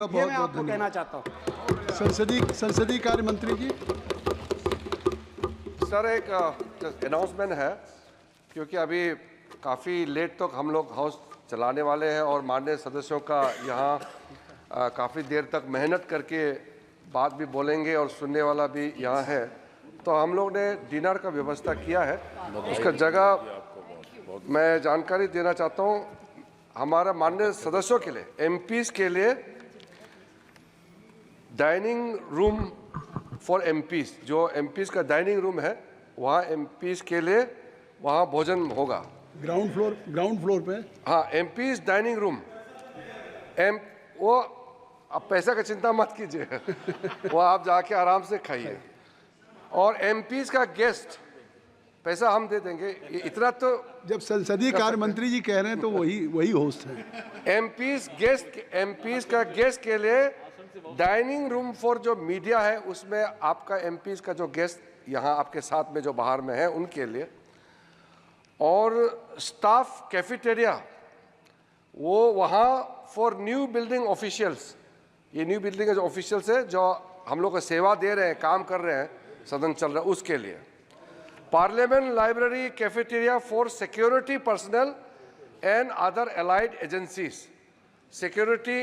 ये मैं आपको कहना चाहता हूँ। संसदीय संसदीय कार्य मंत्री जी। सर एक अनाउंसमेंट है क्योंकि अभी काफ़ी लेट तक तो हम लोग हाउस चलाने वाले हैं और माननीय सदस्यों का यहाँ काफ़ी देर तक मेहनत करके बात भी बोलेंगे और सुनने वाला भी यहाँ है। तो हम लोग ने डिनर का व्यवस्था किया है। उसका जगह मैं जानकारी देना चाहता हूँ हमारा माननीय सदस्यों के लिए एम के लिए डाइनिंग रूम फॉर एम जो एम का डाइनिंग रूम है वहाँ एम के लिए वहाँ भोजन होगा। ग्राउंड फ्लोर ग्राउंड फ्लोर पे? हाँ एम डाइनिंग रूम एम वो आप पैसा का चिंता मत कीजिए। वो आप जाके आराम से खाइए। और एम का गेस्ट पैसा हम दे देंगे। इतना तो जब संसदीय कार्य मंत्री जी कह रहे हैं तो वही वही होस्ट है। एम गेस्ट एम का गेस्ट के लिए डाइनिंग रूम फॉर जो मीडिया है, उसमें आपका एम का जो गेस्ट यहाँ आपके साथ में जो बाहर में है, उनके लिए। और स्टाफ कैफेटेरिया वो वहाँ फॉर न्यू बिल्डिंग ऑफिशियल्स ये न्यू बिल्डिंग जो ऑफिशियल्स है, जो हम लोग को सेवा दे रहे हैं, काम कर रहे हैं, सदन चल रहा है उसके लिए। Parliament library cafeteria for security personnel and other allied agencies security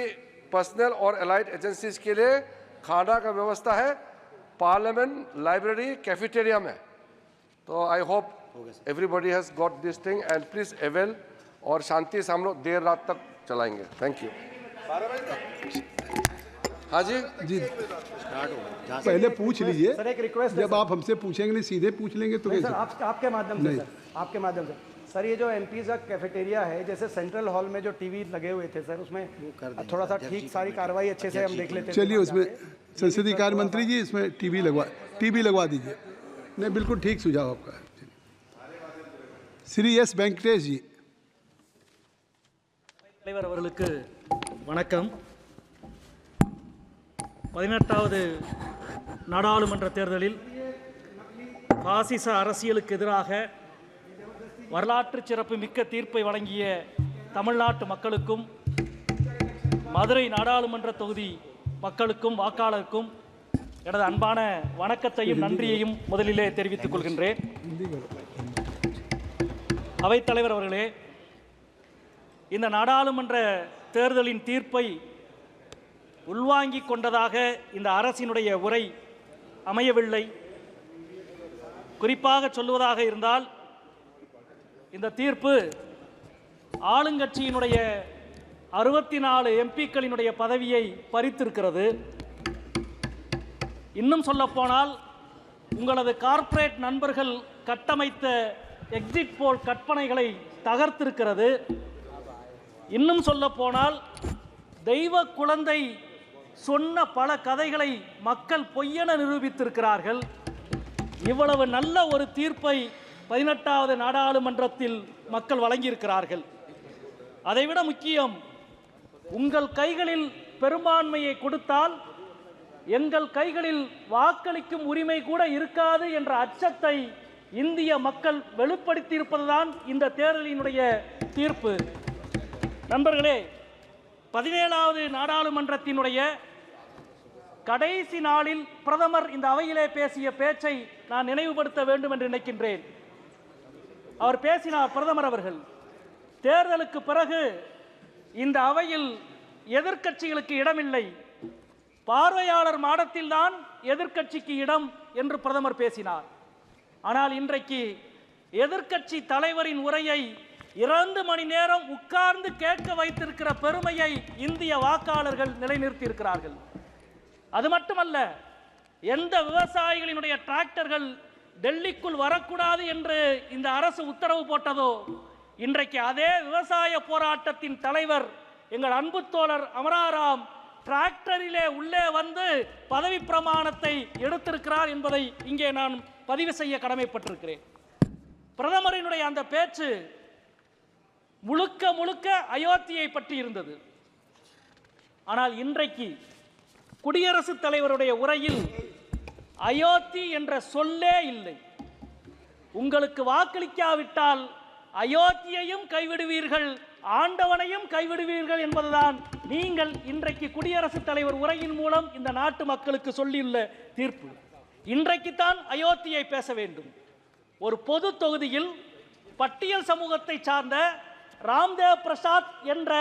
personnel और अलाइड एजेंसीज के लिए खाना का व्यवस्था है। पार्लियामेंट लाइब्रेरी कैफेटेरिया में। तो I hope everybody has got this thing and please avail और शांति से हम लोग देर रात तक चलाएँगे। थैंक यू हाँ जी? जी। पहले पूछ लीजिए। सर एक रिक्वेस्ट है जब आप हमसे पूछेंगे नहीं सीधे पूछ लेंगे तो सर आप, आपके माध्यम से आपके माध्यम से। सर ये जो एम का कैफेटेरिया है जैसे सेंट्रल हॉल में जो टीवी लगे हुए थे सर उसमें थोड़ा सा ठीक सारी कार्रवाई अच्छे से हम देख लेते हैं चलिए उसमें संसदीय कार्य मंत्री जी इसमें टीवी लगवा टीवी लगवा दीजिए नहीं बिल्कुल ठीक सुझाव आपका श्री एस वेंकटेश जी தலைவர் அவர்களுக்கு வணக்கம் பதினெட்டாவது நாடாளுமன்ற தேர்தலில் பாசிச அரசியலுக்கு எதிராக வரலாற்று சிறப்பு மிக்க தீர்ப்பை வழங்கிய தமிழ்நாட்டு மக்களுக்கும் மதுரை நாடாளுமன்ற தொகுதி மக்களுக்கும் வாக்காளருக்கும் எனது அன்பான வணக்கத்தையும் நன்றியையும் முதலிலே தெரிவித்துக் கொள்கின்றேன். அவைத்தலைவர் அவர்களே இந்த நாடாளுமன்ற தேர்தலின் தீர்ப்பை உள்வாங்கிக் கொண்டதாக இந்த அரசினுடைய உரை அமையவில்லை. குறிப்பாக சொல்லுவதாக இருந்தால் இந்த தீர்ப்பு ஆளுங்கட்சியினுடைய அறுபத்தி நாலு எம்பிக்களினுடைய பதவியை பறித்திருக்கிறது. இன்னும் சொல்லப்போனால் உங்களது கார்ப்பரேட் நண்பர்கள் கட்டமைத்த எக்ஸிட் போல் கற்பனைகளை தகர்த்திருக்கிறது. இன்னும் சொல்ல போனால் தெய்வ குழந்தை சொன்ன பல கதைகளை மக்கள் பொய்யென நிரூபித்திருக்கிறார்கள். இவ்வளவு நல்ல ஒரு தீர்ப்பை பதினெட்டாவது நாடாளுமன்றத்தில் மக்கள் வழங்கியிருக்கிறார்கள். அதைவிட முக்கியம் உங்கள் கைகளில் பெரும்பான்மையை கொடுத்தால் எங்கள் கைகளில் வாக்களிக்கும் உரிமை கூட இருக்காது என்ற அச்சத்தை இந்திய மக்கள் வெளிப்படுத்தியிருப்பதுதான் இந்த தேர்தலினுடைய தீர்ப்பு. நண்பர்களே பதினேழாவது நாடாளுமன்றத்தினுடைய கடைசி நாளில் பிரதமர் இந்த அவையிலே பேசிய பேச்சை நான் நினைவுபடுத்த வேண்டும் என்று நினைக்கின்றேன். அவர் பேசினார் பிரதமர் அவர்கள். தேர்தலுக்கு பிறகு இந்த அவையில் எதிர்க்கட்சிகளுக்கு இடமில்லை. பார்வையாளர் மாடத்தில்தான் எதிர்க்கட்சிக்கு இடம் என்று பிரதமர் பேசினார். ஆனால் இன்றைக்கு எதிர்க்கட்சி தலைவரின் உரையை இரண்டு மணி நேரம் உட்கார்ந்து கேட்க வைத்திருக்கிற பெருமையை இந்திய வாக்காளர்கள் நிலைநிறுத்தியிருக்கிறார்கள். அது மட்டுமல்ல எந்த விவசாயிகளினுடைய டிராக்டர்கள் டெல்லிக்குள் வரக்கூடாது என்று இந்த அரசு உத்தரவு போட்டதோ இன்றைக்கு அதே விவசாய போராட்டத்தின் தலைவர் எங்கள் அன்பு தோழர் அமராராம் டிராக்டரிலே உள்ளே வந்து பதவி பிரமாணத்தை எடுத்திருக்கிறார் என்பதை இங்கே நான் பதிவு செய்ய கடமைப்பட்டிருக்கிறேன். பிரதமரினுடைய அந்த பேச்சு முழுக்க முழுக்க அயோத்தியை பற்றி இருந்தது. ஆனால் இன்றைக்கு குடியரசுத் தலைவருடைய உரையில் அயோத்தி என்ற சொல்லே இல்லை. உங்களுக்கு வாக்களிக்காவிட்டால் அயோத்தியையும் கைவிடுவீர்கள் ஆண்டவனையும் கைவிடுவீர்கள் என்பதுதான் நீங்கள் இன்றைக்கு குடியரசுத் தலைவர் உரையின் மூலம் இந்த நாட்டு மக்களுக்கு சொல்லியுள்ள தீர்ப்பு. இன்றைக்குத்தான் அயோத்தியை பேச வேண்டும். ஒரு பொது தொகுதியில் பட்டியல் சமூகத்தை சார்ந்த ராம்தேவ் பிரசாத் என்ற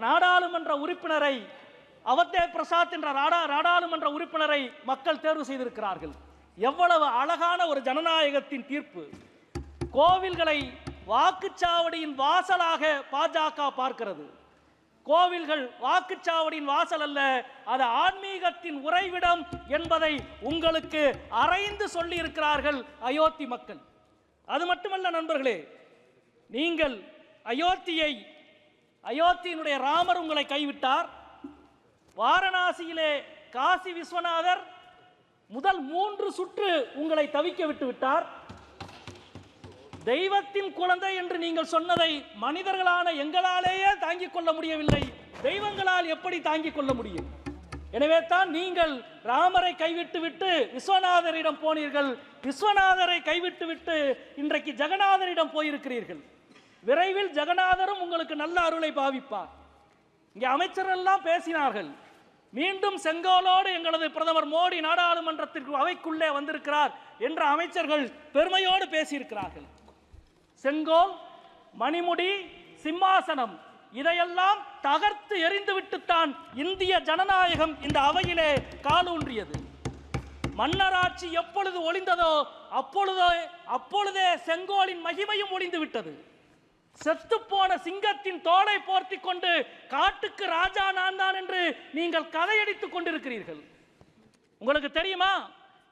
நாடாளுமன்ற உறுப்பினரை அவத்தேவ் பிரசாத் என்ற நாடா நாடாளுமன்ற உறுப்பினரை மக்கள் தேர்வு செய்திருக்கிறார்கள். எவ்வளவு அழகான ஒரு ஜனநாயகத்தின் தீர்ப்பு. கோவில்களை வாக்குச்சாவடியின் வாசலாக பாஜக பார்க்கிறது. கோவில்கள் வாக்குச்சாவடியின் வாசல் அல்ல அது ஆன்மீகத்தின் உறைவிடம் என்பதை உங்களுக்கு அறைந்து சொல்லி இருக்கிறார்கள் அயோத்தி மக்கள். அது மட்டுமல்ல நண்பர்களே நீங்கள் அயோத்தியை அயோத்தியினுடைய ராமர் உங்களை கைவிட்டார் வாரணாசியிலே காசி விஸ்வநாதர் முதல் மூன்று சுற்று உங்களை தவிக்க விட்டு விட்டார் தெய்வத்தின் குழந்தை என்று நீங்கள் சொன்னதை மனிதர்களான எங்களாலேயே தாங்கிக் கொள்ள முடியவில்லை. தெய்வங்களால் எப்படி தாங்கிக் கொள்ள முடியும்? எனவே தான் நீங்கள் ராமரை கைவிட்டு விட்டு விஸ்வநாதரிடம் போனீர்கள். விஸ்வநாதரை கைவிட்டு விட்டு இன்றைக்கு ஜெகநாதரிடம் போயிருக்கிறீர்கள். விரைவில் ஜெகநாதரும் உங்களுக்கு நல்ல அருளை பாவிப்பார். இங்கே அமைச்சரெல்லாம் பேசினார்கள். மீண்டும் செங்கோலோடு எங்களது பிரதமர் மோடி நாடாளுமன்றத்திற்கு அவைக்குள்ளே வந்திருக்கிறார் என்ற அமைச்சர்கள் பெருமையோடு பேசியிருக்கிறார்கள். செங்கோல் மணிமுடி சிம்மாசனம் இதையெல்லாம் தகர்த்து எறிந்துவிட்டுத்தான் இந்திய ஜனநாயகம் இந்த அவையிலே காலூன்றியது. மன்னராட்சி எப்பொழுது ஒளிந்ததோ அப்பொழுதோ அப்பொழுதே செங்கோலின் மகிமையும் ஒளிந்து விட்டது செத்துப்போன சிங்கத்தின் தோலை போர்த்தி கொண்டு காட்டுக்கு ராஜா நான் தான் என்று நீங்கள் கதையடித்துக் கொண்டிருக்கிறீர்கள். உங்களுக்கு தெரியுமா?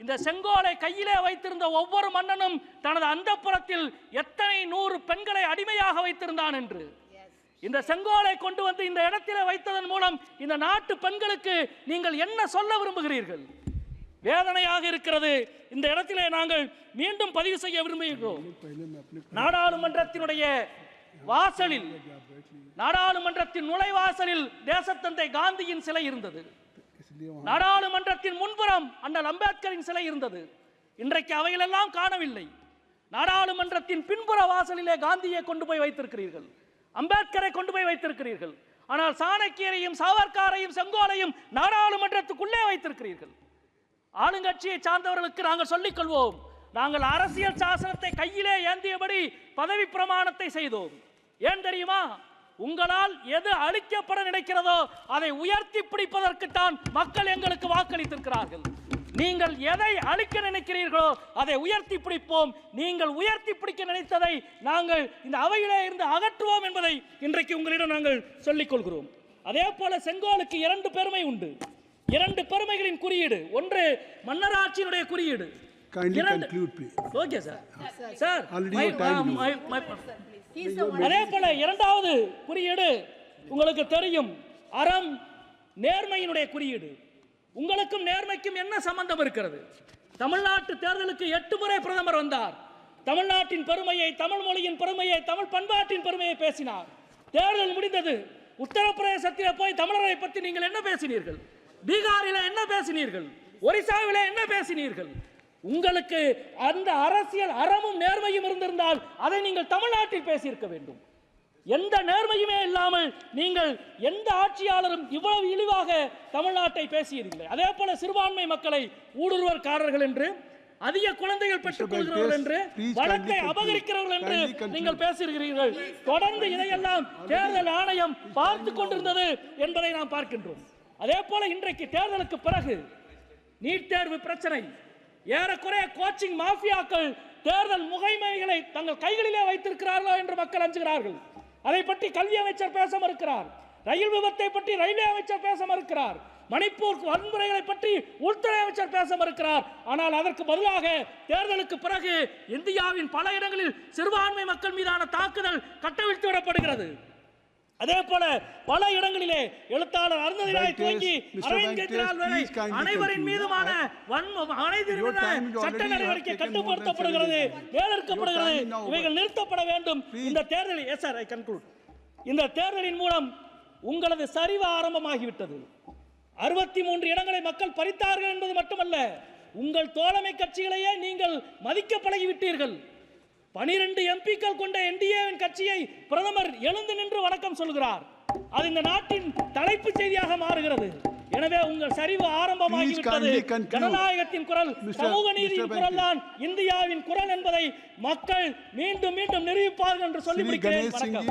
இந்த செங்கோலை கையிலே வைத்திருந்த ஒவ்வொரு மன்னனும் தனது அந்தப்புறத்தில் எத்தனை நூறு பெண்களை அடிமையாக வைத்திருந்தான் என்று. இந்த செங்கோலை கொண்டு வந்து இந்த இடத்திலே வைத்ததன் மூலம் இந்த நாட்டு பெண்களுக்கு நீங்கள் என்ன சொல்ல விரும்புகிறீர்கள்? வேதனையாக இருக்கிறது. இந்த இடத்திலே நாங்கள் மீண்டும் பதிவு செய்ய விரும்புகிறோம். நாடாளுமன்றத்தினுடைய வாசலில் நாடாளுமன்றத்தின் நுழைவாசலில் தேசத்தந்தை காந்தியின் சிலை இருந்தது. நாடாளுமன்றத்தின் முன்புறம் அண்ணல் அம்பேத்கரின் சிலை இருந்தது. இன்றைக்கு அவைகளெல்லாம் காணவில்லை. நாடாளுமன்றத்தின் பின்புற வாசலிலே காந்தியை கொண்டு போய் வைத்திருக்கிறீர்கள். அம்பேத்கரை கொண்டு போய் வைத்திருக்கிறீர்கள். ஆனால் சாணக்கியரையும் சாவர்காரையும் செங்கோலையும் நாடாளுமன்றத்துக்குள்ளே வைத்திருக்கிறீர்கள். ஆளுங்கட்சியை சார்ந்தவர்களுக்கு நாங்கள் சொல்லிக் கொள்வோம். நாங்கள் அரசியல் சாசனத்தை கையிலே ஏந்தியபடி பதவி பிரமாணத்தை செய்தோம். ஏன் தெரியுமா? உங்களால் எது அழிக்கப்பட நினைக்கிறதோ அதை உயர்த்தி பிடிப்பதற்குத்தான் மக்கள் எங்களுக்கு வாக்களித்திருக்கிறார்கள். நீங்கள் எதை அழிக்க நினைக்கிறீர்களோ அதை உயர்த்தி பிடிப்போம். நீங்கள் உயர்த்தி பிடிக்க நினைத்ததை நாங்கள் இந்த அவையிலே இருந்து அகற்றுவோம் என்பதை இன்றைக்கு உங்களிடம் நாங்கள் சொல்லிக் கொள்கிறோம் அதே போல செங்கோலுக்கு இரண்டு பெருமை உண்டு. இரண்டு பெருமைகளின் குறியீடு. ஒன்று மன்னராட்சியினுடைய குறியீடு. ஓகே சார் சார் அதே போல இரண்டாவது குறியீடு உங்களுக்கு தெரியும். அறம் நேர்மையினுடைய குறியீடு. உங்களுக்கும் நேர்மைக்கும் என்ன சம்பந்தம் இருக்கிறது? தமிழ்நாட்டு தேர்தலுக்கு எட்டு முறை பிரதமர் வந்தார். தமிழ்நாட்டின் பெருமையை தமிழ் மொழியின் பெருமையை தமிழ் பண்பாட்டின் பெருமையை பேசினார். தேர்தல் முடிந்தது. உத்தரப்பிரதேசத்தில் போய் தமிழரை பற்றி நீங்கள் என்ன பேசினீர்கள்? பீகாரில் என்ன பேசினீர்கள்? ஒரிசாவிலே என்ன பேசினீர்கள்? உங்களுக்கு அந்த அரசியல் அறமும் நேர்மையும் இருந்திருந்தால் அதை நீங்கள் தமிழ்நாட்டில் பேசியிருக்க வேண்டும். எந்த நேர்மையுமே இல்லாமல் நீங்கள் எந்த ஆட்சியாளரும் இவ்வளவு இழிவாக தமிழ்நாட்டை பேசியதில்லை. அதே போல சிறுபான்மை மக்களை ஊடுருவற்காரர்கள் என்று அதிக குழந்தைகள் பெற்றுக் கொள்கிறவர்கள் என்று வழக்கை. அபகரிக்கிறவர்கள் என்று. நீங்கள் பேசுகிறீர்கள் தொடர்ந்து இதையெல்லாம் தேர்தல் ஆணையம் பார்த்து கொண்டிருந்தது என்பதை நாம் பார்க்கின்றோம். அதே போல இன்றைக்கு தேர்தலுக்கு பிறகு நீட் தேர்வு பிரச்சனை. ஏறக்குறைய கோச்சிங் மாஃபியாக்கள் தேர்தல் முகைமைகளை தங்கள் கைகளிலே வைத்திருக்கிறார்களோ என்று மக்கள் அஞ்சுகிறார்கள். அதை பற்றி கல்வி அமைச்சர் பேச மறுக்கிறார். ரயில் விபத்தை பற்றி ரயில்வே அமைச்சர் பேச மறுக்கிறார். மணிப்பூர் வன்முறைகளை பற்றி உள்துறை அமைச்சர் பேச மறுக்கிறார். ஆனால் அதற்கு பதிலாக தேர்தலுக்கு பிறகு இந்தியாவின் பல இடங்களில் சிறுபான்மை மக்கள் மீதான தாக்குதல் கட்டவிழ்த்து விடப்படுகிறது. அதே போல பல இடங்களிலே எழுத்தாளர் அருந்ததி ராய் Venkatesh, துவங்கி. அரவிந்த் கெஜ்ரிவால் வரை அனைவரின். மீதுமான is சட்ட நடவடிக்கை கட்டுப்படுத்தப்படுகிறது. வேலறுக்கப்படுகிறது. இவைகள் நிறுத்தப்பட வேண்டும். இந்த தேர்தலில் எஸ் சார் ஐ கன்க்ளூட் இந்த தேர்தலின் மூலம் உங்களது சரிவு ஆரம்பமாகிவிட்டது அறுபத்தி மூன்று இடங்களை மக்கள் பறித்தார்கள் என்பது மட்டுமல்ல உங்கள் தோழமை கட்சிகளையே நீங்கள் மதிக்க பழகிவிட்டீர்கள் பனிரெண்டு எம்பிக்கள் கொண்ட என்டிஏவின் கட்சியை பிரதமர் எழுந்து நின்று வணக்கம் சொல்கிறார். அது இந்த நாட்டின் தலைப்பு செய்தியாக மாறுகிறது. எனவே உங்கள் சரிவு ஆரம்பமாகிவிட்டது ஜனநாயகத்தின் குரல் சமூக நீதியின் குரல் தான் இந்தியாவின் குரல் என்பதை மக்கள் மீண்டும் மீண்டும் நிரூபிப்பார்கள் என்று சொல்லி முடிக்கிறேன் வணக்கம்.